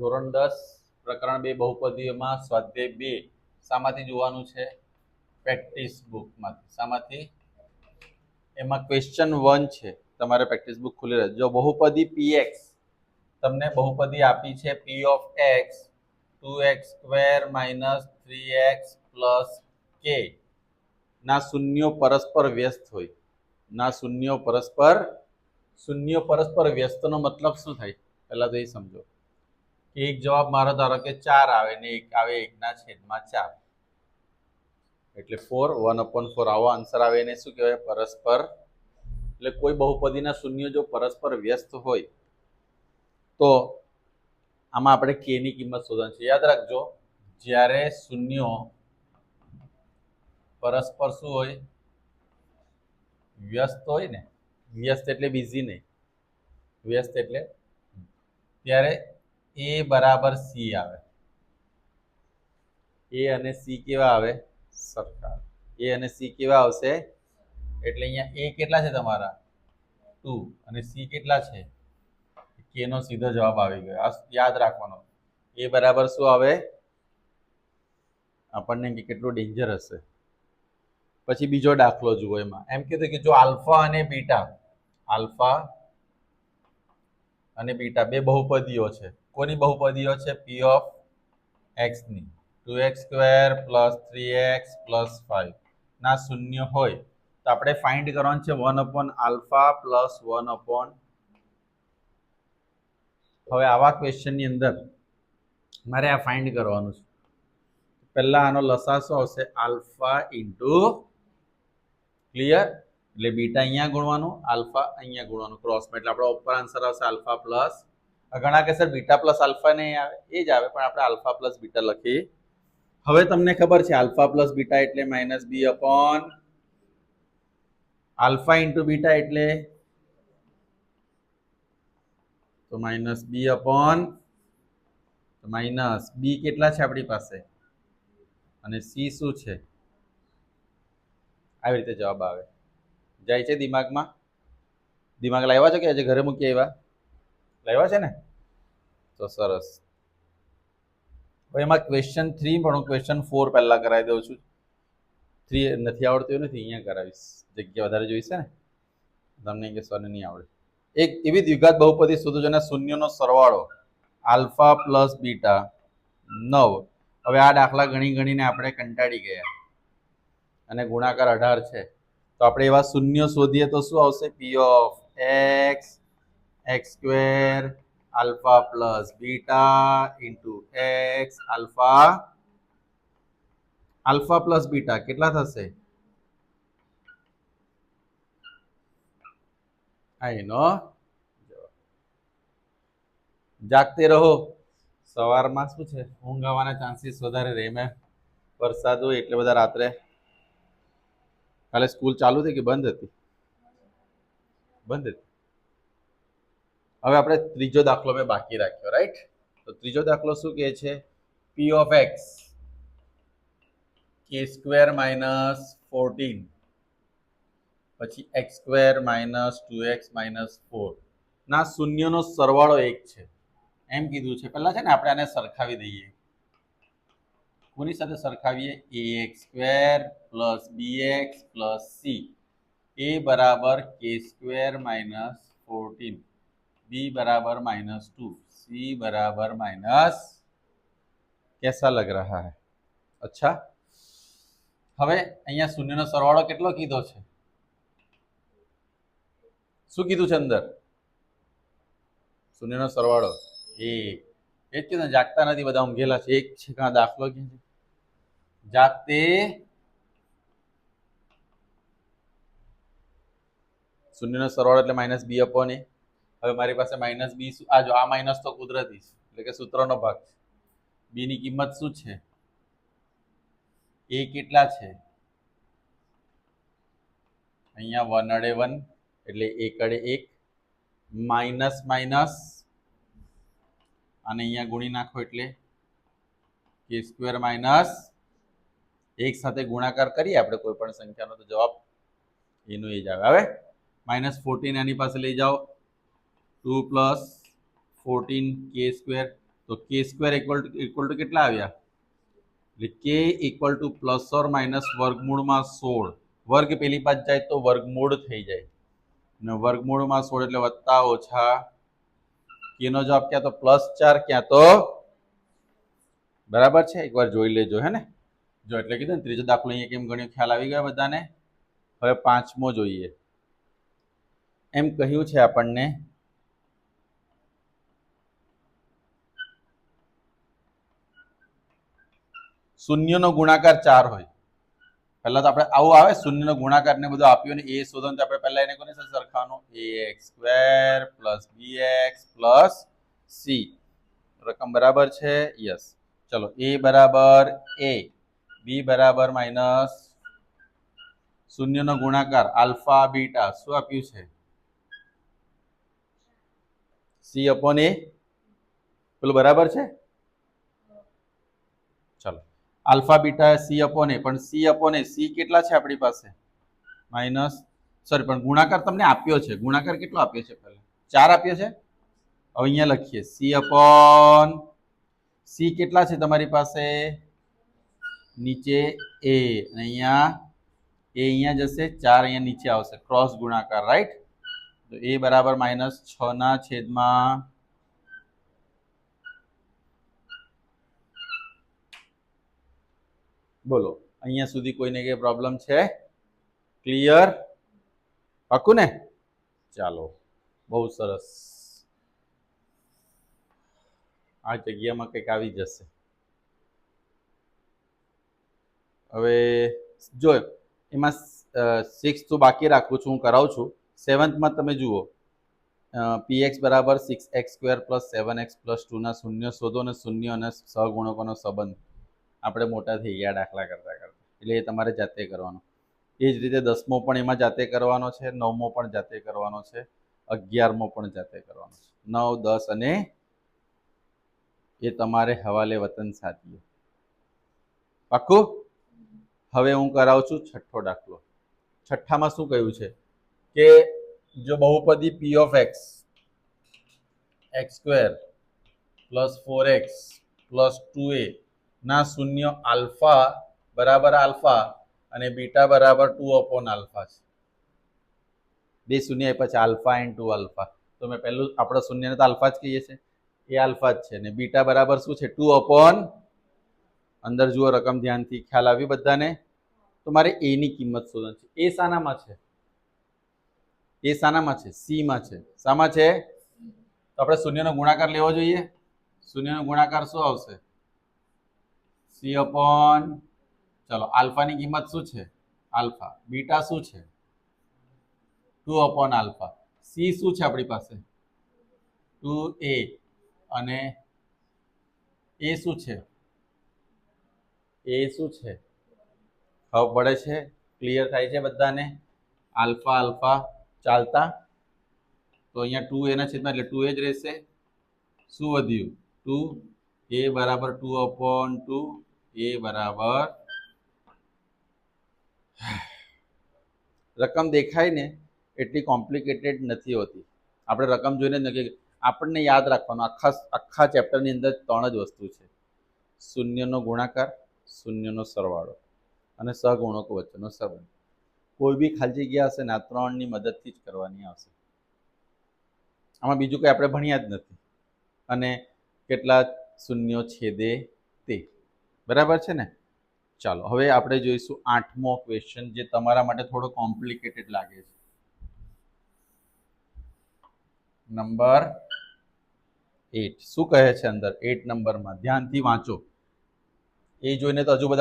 ધોરણ દસ પ્રકરણ બે બહુપદીઓમાં સ્વાધ્યાય બે શામાંથી જોવાનું છે પ્રેક્ટિસ બુકમાંથી. શામાંથી? એમાં ક્વેશ્ચન વન છે. તમારે પ્રેક્ટિસ બુક ખુલી રહે. જો બહુપદી પી એક્સ તમને બહુપદી આપી છે P of X two X square minus three X plus K ના શૂન્યો પરસ્પર વ્યસ્ત હોય. ના શૂન્યો પરસ્પર શૂન્યો પરસ્પર વ્યસ્તનો મતલબ શું થાય? પહેલાં તો એ સમજો. એક જવાબ મારો ધારો કે ચાર આવે ને એક આવે એકના છેદમાં ચાર. એટલે ફોર વન અપોન ફોર આવો આન્સર આવે એને શું કહેવાય? પરસ્પર. એટલે કોઈ બહુપદીના શૂન્ય જો પરસ્પર વ્યસ્ત હોય, તો આમાં આપણે કે ની કિંમત શોધવાની છે. યાદ રાખજો, જ્યારે શૂન્યો પરસ્પર શું હોય? વ્યસ્ત હોય ને. વ્યસ્ત એટલે બિઝી નહીં. વ્યસ્ત એટલે ત્યારે એ બરાબર સી આવે. એ અને સી કેવા આવે? સરખા. એ અને સી કેવા આવશે? એટલે અહીંયા એ કેટલા છે તમારા? ટુ અને સી કેટલા છે? કે નો સીધો જવાબ આવી ગયો. આ યાદ રાખવાનો. એ બરાબર શું આવે? આપણને કે કેટલું ડેન્જર હશે. પછી બીજો દાખલો જુઓ એમાં. એમ કીધું કે જો આલ્ફા અને બીટા, આલ્ફા અને બીટા બે બહુપદીઓ છે. કોની બહુપદીઓ છે? P of એક્સની two X square plus three X plus five ના શૂન્ય હોય તો આપણે ફાઇન્ડ કરવાનું છે one upon alpha plus one upon હવે આવા ક્વેશ્ચનની અંદર મારે આ ફાઇન્ડ કરવાનું છે. પહેલાં આનો લસા શું આવશે આલ્ફા ઇન્ટુ ક્લિયર એટલે બીટા અહીંયા ગુણવાનું આલ્ફા અહીંયા ગુણવાનું. ક્રોસમાં એટલે આપણો ઉપર આન્સર આવશે આલ્ફા પ્લસ ઘણા કે સર બીટા પ્લસ આલ્ફા આવે, એ જ આવે, પણ આપણે આલ્ફા પ્લસ બીટા લખીએ. હવે તમને ખબર છે આલ્ફા પ્લસ બીટા એટલે minus B upon alpha into beta એટલે તો minus B upon minus B કેટલા છે આપણી પાસે? અને સી શું છે? આવી રીતે જવાબ આવે. જાય છે દિમાગમાં? દિમાગ લાવ્યા છો કે આજે ઘરે મૂકી આવ્યા? લાવ્યા છે ને? તો સરસ. હવે એમાં ક્વેશ્ચન થ્રી પણ હું ક્વેશ્ચન ફોર પહેલાં કરાવી દઉં છું. થ્રી નથી આવડતું નથી અહીંયા કરાવીશ. જગ્યા વધારે જોઈશે ને? તમને કે સરને નહીં આવડે. એક એવી દ્વિઘાત બહુપદી શોધો જેના શૂન્યનો સરવાળો, આલ્ફા પ્લસ બીટા, નવ. હવે આ દાખલા ગણી ગણીને આપણે કંટાળી ગયા. અને ગુણાકાર અઢાર છે. તો આપણે એવા શૂન્ય શોધીએ તો શું આવશે? P of X X square alpha plus beta into X alpha alpha plus beta કેટલા થશે? આ એનો. જાગતે રહો. સવારમાં શું છે? ઊંઘ આવવાના ચાન્સીસ વધારે રહે મેં વરસાદ હોય એટલે બધા રાત્રે કાલે સ્કૂલ ચાલુ થઈ કે બંધ હતી? બંધ હતી. હવે આપણે ત્રીજો દાખલો મેં બાકી રાખ્યો રાઈટ તો ત્રીજો દાખલો શું કહે છે? P of X K square minus fourteen પછી X square minus two X minus four ના, શૂન્યનો સરવાળો એક છે. એમ કીધું છે. પહેલાં છે ને, આપણે આને સરખાવી દઈએ. કોની સાથે સરખાવીએ A X square plus B X plus C A બરાબર K square minus fourteen B बराबर माइनस टू सी बराबर माइनस कैसा लग रहा है अच्छा હવે અહીંયા શૂન્યનો સરવાળો કેટલો કીધો છે શું કીધું છે અંદર શૂન્યનો સરવાળો એક એ જ કીધું ને, જાગતા નથી બધા ઊંઘેલા છે એક છે કાં દાખલો કે છે જાગતે શૂન્યનો સરવાળો એટલે માઇનસ બી અપોન એ હવે મારી પાસે માઇનસ બી આ જો, આ માઇનસ તો કુદરતી છે. એટલે કે સૂત્રનો ભાગ છે. બી ની કિંમત શું છે? એ કેટલા છે? અહીંયા વન અડે વન એટલે એક અડે એક. માઇનસ માઇનસ અને અહીંયા ગુણી નાખો એટલે કે સ્ક્વેર માઇનસ એક સાથે ગુણાકાર કરીએ, આપણે કોઈ પણ સંખ્યાનો તો જવાબ એનો એ જ આવે. હવે માઇનસ ફોર્ટીન એની પાસે લઈ જાઓ. Two plus fourteen K square તો K square equal to equal to કેટલા આવ્યા? એટલે કે equal to plus or minus વર્ગમૂળમાં સોળ. વર્ગ પેલી પાસે જાય તો વર્ગમૂળ થઈ જાય. અને વર્ગમૂળમાં સોળ એટલે વત્તા ઓછા કેનો જવાબ ક્યાં તો પ્લસ ચાર ક્યાં તો બરાબર છે? એકવાર જોઈ લેજો, હે ને? જો એટલે કીધું ને, ત્રીજો દાખલો અહીંયા કેમ ગણ્યો? ખ્યાલ આવી ગયો બધાને? હવે પાંચમો જોઈએ. એમ કહ્યું છે આપણને, શૂન્યનો ગુણાકાર ચાર હોય. પહેલા તો આપણે આવું આવે, શૂન્યનો ગુણાકાર ને બધું આપ્યું ને એ શોધો તો આપણે પહેલા એને કોને સાથે સરખાવવાનું? A X square plus B X plus C. રકમ બરાબર છે? યસ. ચલો, એ બરાબર એ. બી બરાબર માઇનસ શૂન્યનો ગુણાકાર આલ્ફા, બીટા, શું આપ્યું છે? સી અપોન એ પેલું બરાબર છે? ચલો. Alpha, beta C upon A પણ સી અપોન એ સી કેટલા છે આપણી પાસે? માઇનસ સોરી પણ ગુણાકાર તમને આપ્યો છે. ગુણાકાર કેટલો આપ્યો છે પહેલા? ચાર આપ્યો છે? હવે અહીંયા લખીએ. સી અપોન સી કેટલા છે તમારી પાસે? નીચે એ અહીંયા એ અહીંયા જશે, ચાર અહીંયા નીચે આવશે. ક્રોસ ગુણાકાર રાઈટ તો એ બરાબર માઇનસ ના છેદમાં બોલો, અહીંયા સુધી કોઈને કઈ પ્રોબ્લેમ છે? ક્લિયર પાકું ને? ચાલો, બહુ સરસ. આ જગ્યામાં કંઈક આવી જશે. હવે જો એમાં સિક્સ તો બાકી રાખું છું, હું કરાવું છું. સેવન્થમાં તમે જુઓ પી એક્સ બરાબર six X square plus seven X plus ટુના શૂન્ય શોધો અને શૂન્ય અને સહગુણકોનો સંબંધ. આપણે મોટા થઈ ગયા દાખલા કરતા કરતા. એટલે એ તમારે જાતે કરવાનો. એ જ રીતે દસમો પણ એમાં જાતે કરવાનો છે, નવમો પણ જાતે કરવાનો છે, અગિયારમો પણ જાતે કરવાનો છે. નવ, દસ અને એ તમારે હવાલે વતન સાથીઓ પાક્કું? હવે હું કરાવું છું છઠ્ઠો દાખલો. છઠ્ઠામાં શું કહ્યું છે? કે જો બહુપદી P of x x square plus four x plus two એ ના શૂન્ય આલ્ફા બરાબર આલ્ફા અને બીટા બરાબર ટુ અપોન આલ્ફા છે. બે શૂન્ય એ પછી આલ્ફા એન્ડ ટુ આલ્ફા. તો મેં પહેલું, આપણે શૂન્યને તો આલ્ફા જ કહીએ છીએ. એ આલ્ફા જ છે ને બીટા બરાબર શું છે? ટુ અપોન અંદર જુઓ રકમ ધ્યાનથી ખ્યાલ આવી બધાને. તો મારે એની કિંમત શોધવાની છે. એ શાનામાં છે? એ શાનામાં છે? સીમાં છે. શામાં છે? તો આપણે શૂન્યનો ગુણાકાર લેવો જોઈએ. શૂન્યનો ગુણાકાર શું આવશે? સી અપોન ચલો, આલ્ફાની કિંમત શું છે? આલ્ફા. બીટા શું છે? Two upon alpha. સી શું છે આપણી પાસે? ટુ એ અને એ શું છે? એ શું છે? ખબર પડે છે? ક્લિયર થાય છે બધાને? આલ્ફા આલ્ફા ચાલતા? તો અહીંયા ટુ એના છેદમાં એટલે ટુ એ જ રહેશે. શું વધ્યું? ટુ એ બરાબર ટુ અપોન ટુ એ બરાબર રકમ દેખાય ને એટલી કોમ્પ્લિકેટેડ નથી હોતી. આપણે રકમ જોઈને જ નક્કી આપણને યાદ રાખવાનું. આખા આખા ચેપ્ટરની અંદર ત્રણ જ વસ્તુ છે. શૂન્યનો ગુણાકાર શૂન્યનો સરવાળો અને સહગુણકો વચ્ચેનો સંબંધ. કોઈ બી ખાલી જગ્યા હશે ને આ ત્રણની મદદથી જ કરવાની આવશે. આમાં બીજું કંઈ આપણે ભણ્યા જ નથી. અને કેટલા શૂન્યો છેદે તે. બરાબર છે ને? ચાલો, હવે આપણે જોઈશું આઠમો ક્વેશ્ચન જે તમારા માટે થોડો કોમ્પ્લિકેટેડ લાગે છે. નંબર એટ શું કહે છે અંદર? એટ નંબરમાં ધ્યાનથી વાંચો. એ જોઈને તો હજુ બધા